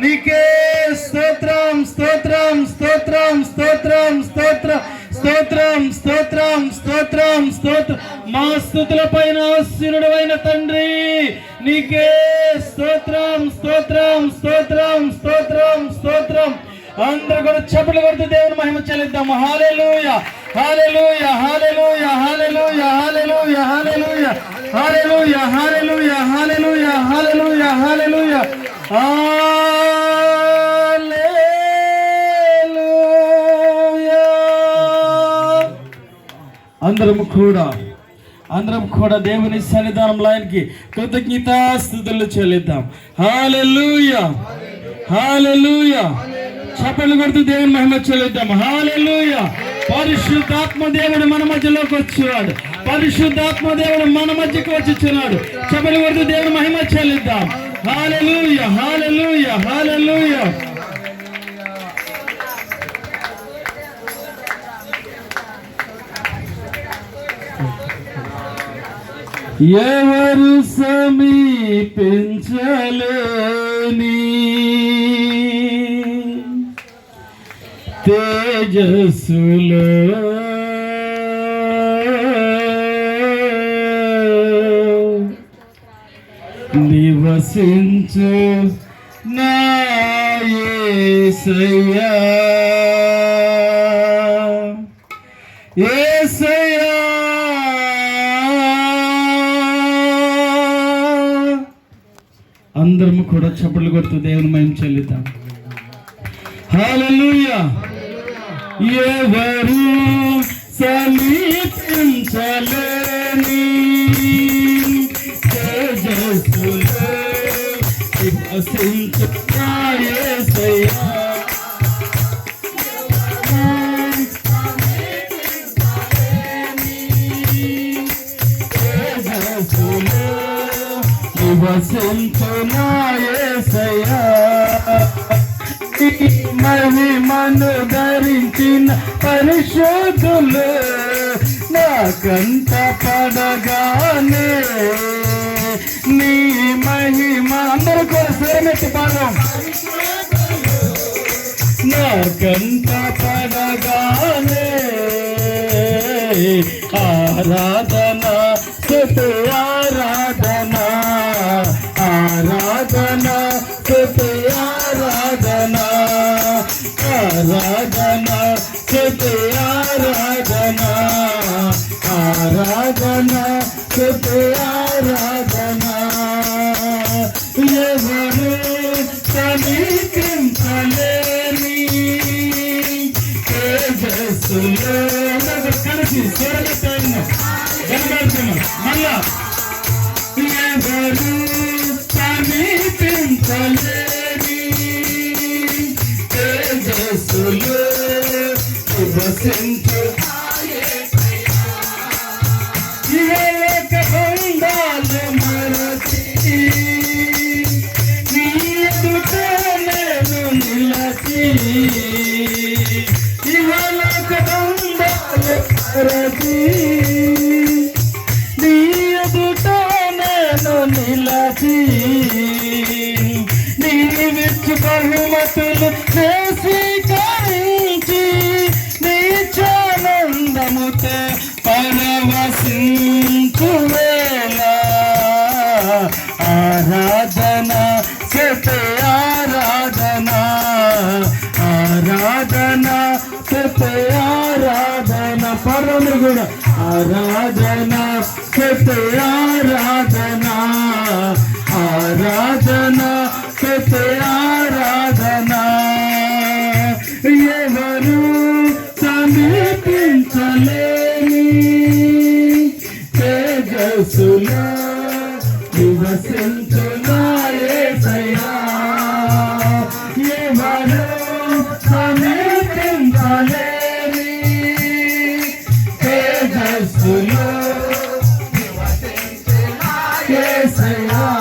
నీకే స్తోత్రం స్తోత్రం స్తోత్రం స్తోత్రం స్తోత్రం స్తోత్రం స్తోత్రం స్తోత్రం స్తోత్ర మా స్థుతుల పైన ఆశీనుడమైన తండ్రి నీకే స్తోత్రం స్తోత్రం స్తోత్రం స్తోత్రం స్తోత్రం అందరూ కూడా చప్పట్లు కొడుతూ దేవుని మహిమ చెల్లిద్దాం hallelujah hallelujah hallelujah hallelujah hallelujah hallelujah hallelujah hallelujah hallelujah hallelujah hallelujah ఆ అందరం కూడా అందరం కూడా దేవుని సన్నిధానం లాయనికి కృతజ్ఞతాస్థుతులు చెల్లిద్దాం. హాలెలూయ హాలెలూయ చప్పట్లు కొడుతూ దేవుని మహిమ చెల్లిద్దాం. హాలెలూయ పరిశుద్ధాత్మ దేవుడు మన మధ్యలోకి వచ్చాడు. పరిశుద్ధాత్మ దేవుడు మన మధ్యకి వచ్చిచున్నాడు చప్పట్లు కొడుతూ దేవుని మహిమ చెల్లిద్దాం. హాలెలూయ హాలెలూయ హాలెలూయ ఎవరు సమీపించలేని తేజస్సులో? నివసించు నా ఏ అందరము కూడా చప్పట్లు కొడుతూ దేవుని మేము చెల్లిద్దాం. హల్లెలూయా. ఎవరు సమీపించలేని తేజస్సులో మహిమను ధరించిన పరిశోధులు నాకంత పడగానే. నీ మహిమ అందరూ కూడా స్వరమెత్తి పాదం నాకంత పడగానే. ఆరాధన స్తుతి आराधना तुझे आराधना ఎవరు సమీకరించలేని తేజస్సులో కలిసి స్వర్గతను కనబడుతున్నాం మళ్ళా ఎవరు సమీపించలే బంధాలు మరచి నీ ఎదుట నేను నిలచి నీ విచ్చు బహుమతులు స్వీకరించి నీ చానందముతో పరవశించు వేళ. ఆరాధన సతే ఆరాధన ఆరాధన సతే ఆరాధన. పర్వందరు కూడా. ఆరాధన సతే ఆరాధన ఆరాధన. Yes, I am.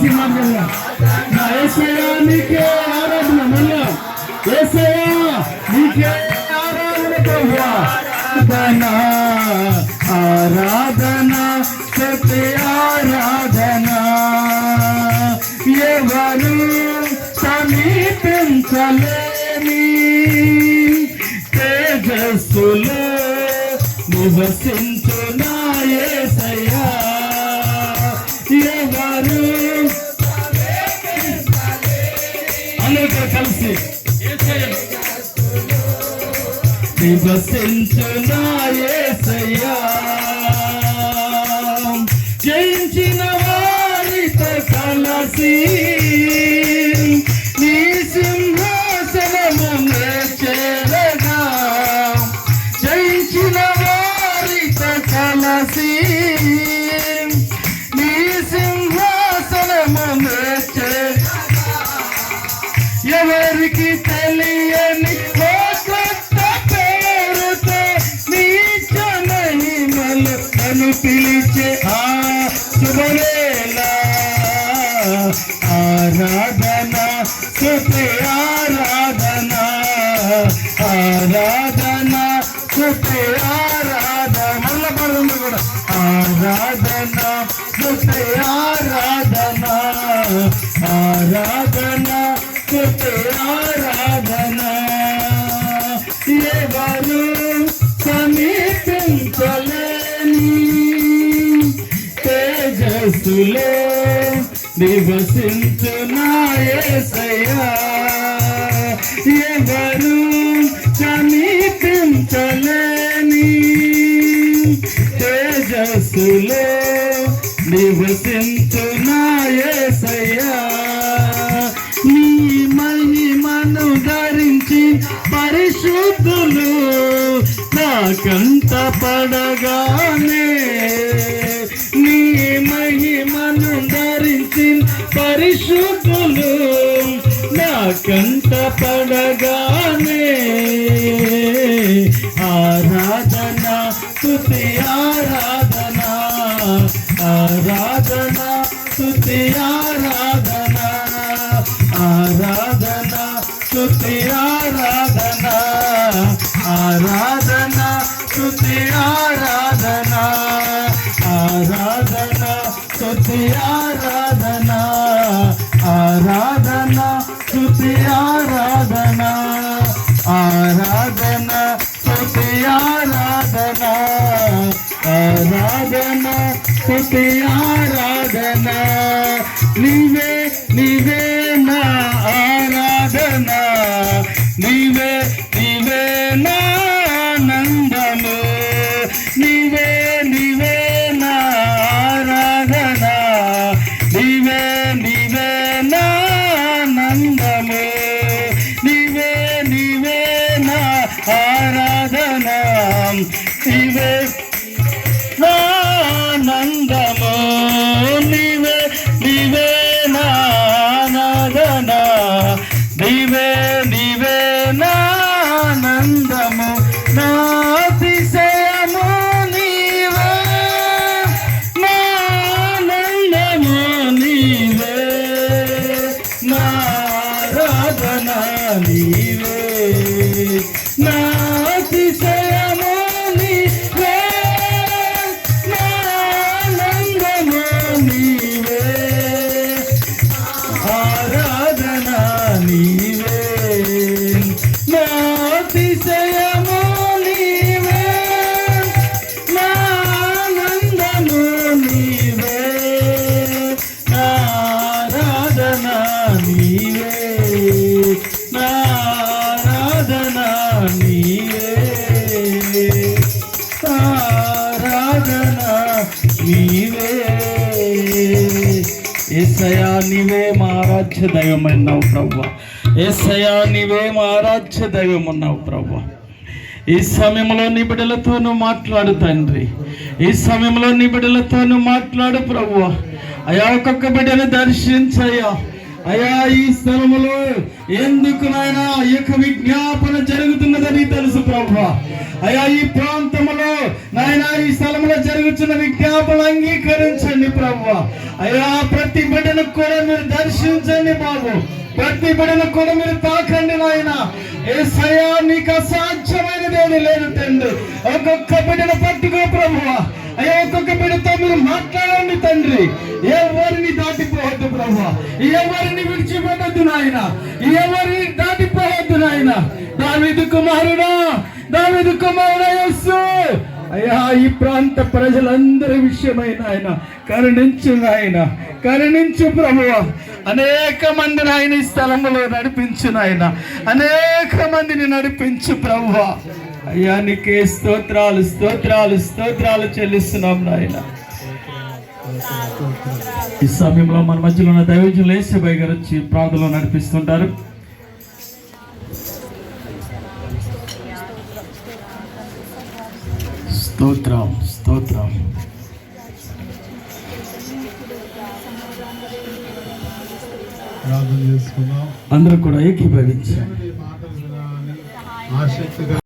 కలిసి మాట్లాడదాం నా యేసయ్యా నీకే ఆరాధన మళ్ళా యేసయ్యా నీకే ఆరాధన ప్రభువా ఆరాధన ఆరాధన స్తుతి ఆరాధన ఎవరు సమీపించలేని తేజస్సులో నివసించు విభసించునాయసయ్యా జయించిన వారితో కలసి పిలిచే ఆ శుభవేళ ఆరాధన సుపే ఆరాధన ఆరాధన సుపే ఆరాధన. మళ్ళా పడుతుంది కూడా. ఆరాధన సుపే ఆరాధన ఆరాధన తేజస్సులో నివసించు నా యేసయ్యా ఎవరు సమీపించలేని తేజస్సులో నివసించు నా యేసయ్యా నీ మహిమను ధరించి పరిశుద్ధులు నాకంత పడగానే నీ మహిమను ధరించిన పరిశుద్ధులు నా కంట పడగానే ఆరాధన స్తుతి ఆరాధన ఆరాధన స్తుతి ఆరాధన ఆరాధన స్తుతి ఆరాధన ఆరాధన ఆరాధన స్తుతి ఆరాధన. నీవే నీవే నా ananda ఏసయా నీవే మా ఆరాధ్య దైవం అన్నావు ప్రభు ఏసయా నీవే మా ఆరాధ్య దైవం అన్నావు ప్రభు ఈ సమయంలో నీ మాట్లాడు తండ్రి. ఈ సమయంలో నీ మాట్లాడు ప్రభు అయా ఒక్కొక్క బిడ్డను దర్శించయ్యా. అయా ఈ స్థలములో ఎందుకు నాయన ఈ యొక్క విజ్ఞాపన జరుగుతున్నదని తెలుసు ప్రభు. అయా ఈ ప్రాంతములో నాయన ఈ స్థలంలో జరుగుతున్న విజ్ఞాపన అంగీకరించండి ప్రభు. అయా ప్రతి బిడ్డను కూడా మీరు దర్శించండి బాబు. ప్రతి బిడ్డను కూడా మీరు తాకండి నాయన. ఏసయ్యా నీకు అసాధ్యమైనది ఏమీ లేదు తండ్రి. ఒక్కొక్క బిడ్డను పట్టుకో ప్రభువా అయ్యా ఒక్కొక్క బిడ్డతో మీరు మాట్లాడండి తండ్రి. ఎవరిని దాటిపోవద్దు ప్రభా. ఎవరిని విడిచిపెట్టద్దు నాయన. ఎవరిని దాటిపోవద్దు నాయన. దావిదు కుమారుడా దావిదు కుమారుడా యేసు. అయ్యా ఈ ప్రాంత ప్రజలందరి విషయమైన ఆయన కరుణించు నాయన. కరుణించు ప్రభువ అనేక మంది నాయన ఈ స్థలంలో నడిపించు నాయన. అనేక మందిని నడిపించు ప్రభువ అయ్యా నీకే స్తోత్రాలు స్తోత్రాలు స్తోత్రాలు చెల్లిస్తున్నాం నాయన. ఈ సమయంలో మన మధ్యలో ఉన్న దైవజులు ఏసబాయి గారు వచ్చి ప్రాంతంలో నడిపిస్తుంటారు. స్తోత్రం స్తోత్రం. అందరూ కూడా ఏకీభవించండి.